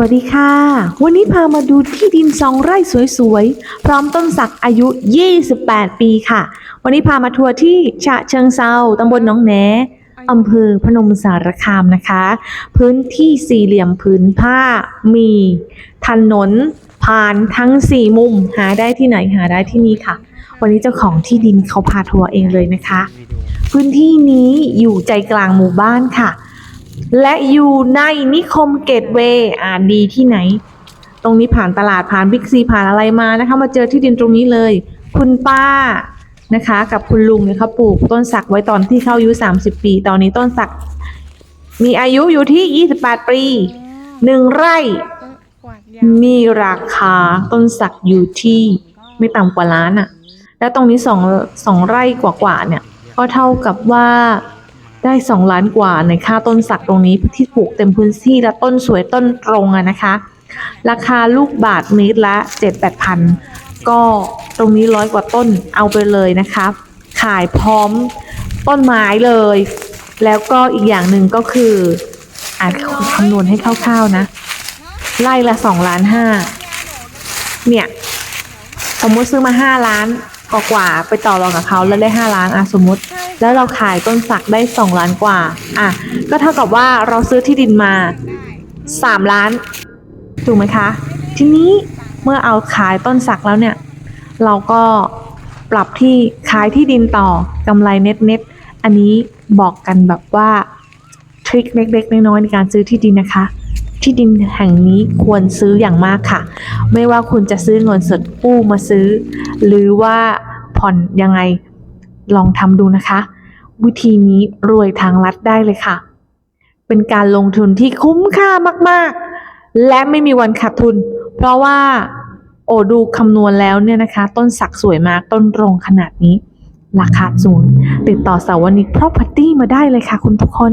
วัสดีค่ะ วันนี้พามาดูที่ดินสองไร่สวยๆ พร้อมต้นสักอายุ 28 ปีค่ะ วันนี้พามาทัวร์ที่ฉะเชิงเซาตำบลหนองแหนอำเภอพนมสารคามนะคะ พื้นที่สี่เหลี่ยมผืนผ้ามีถนนผ่านทั้งสี่มุม หาได้ที่ไหนหาได้ที่นี่ค่ะ วันนี้เจ้าของที่ดินเขาพาทัวร์เองเลยนะคะ พื้นที่นี้อยู่ใจกลางหมู่บ้านค่ะ และอยู่ในนิคมเกตเวย์อ่าดีที่ไหน ตรงนี้ผ่านตลาดผ่านบิ๊กซีผ่านอะไรมานะคะ มาเจอที่ดินตรงนี้เลย คุณป้านะคะ กับคุณลุงเนี่ยเขาปลูกต้นสักไว้ตอนที่เข้าอายุ 30 ปี ตอนนี้ต้นสัก มีอายุอยู่ที่ 28 ปีหนึ่งไร่ มีราคาต้นสักอยู่ที่ไม่ต่ำกว่าล้านอะแล้วตรงนี้สองสองไร่กว่าๆเนี่ย ก็เท่ากับว่า ได้สองล้านกว่าในค่าต้นสักตรงนี้ที่ปลูกเต็มพื้นที่และต้นสวยต้นตรงอะนะคะ ราคาลูกบาทเมตรละเจ็ดแปดพันก็ตรงนี้ร้อยกว่าต้นเอาไปเลยนะคะขายพร้อมต้นไม้เลย แล้วก็อีกอย่างหนึ่งก็คืออาจคำนวณให้คร่าวๆนะ ไล่ละสองล้านห้าเนี่ย สมมติซื้อมาห้าล้าน กว่ากว่าๆไปต่อรองกับเขาแล้วได้ห้าล้านอะสมมติ แล้วเราขายต้นสักได้สองล้านกว่า อะ ก็เท่ากับว่าเราซื้อที่ดินมาสามล้าน ถูกไหมคะ ทีนี้เมื่อเอาขายต้นสักแล้วเนี่ย เราก็ปรับที่ขายที่ดินต่อกำไรเน็ตเน็ตๆอันนี้บอกกันแบบว่าทริคเล็กๆน้อยๆในการซื้อที่ดินนะคะ ที่ดินแห่งนี้ควรซื้ออย่างมากค่ะ ไม่ว่าคุณจะซื้อเงินสดกู้มาซื้อ หรือว่าผ่อนยังไงลองทำดูนะคะ วิธีนี้รวยทางลัดได้เลยค่ะ เป็นการลงทุนที่คุ้มค่ามากๆ และไม่มีวันขาดทุน เพราะว่าโอดูคำนวณแล้วเนี่ยนะคะ ต้นสักสวยมากต้นรงขนาดนี้ ราคาสูงติดต่อสาวนิก property มาได้เลยค่ะคุณทุกคน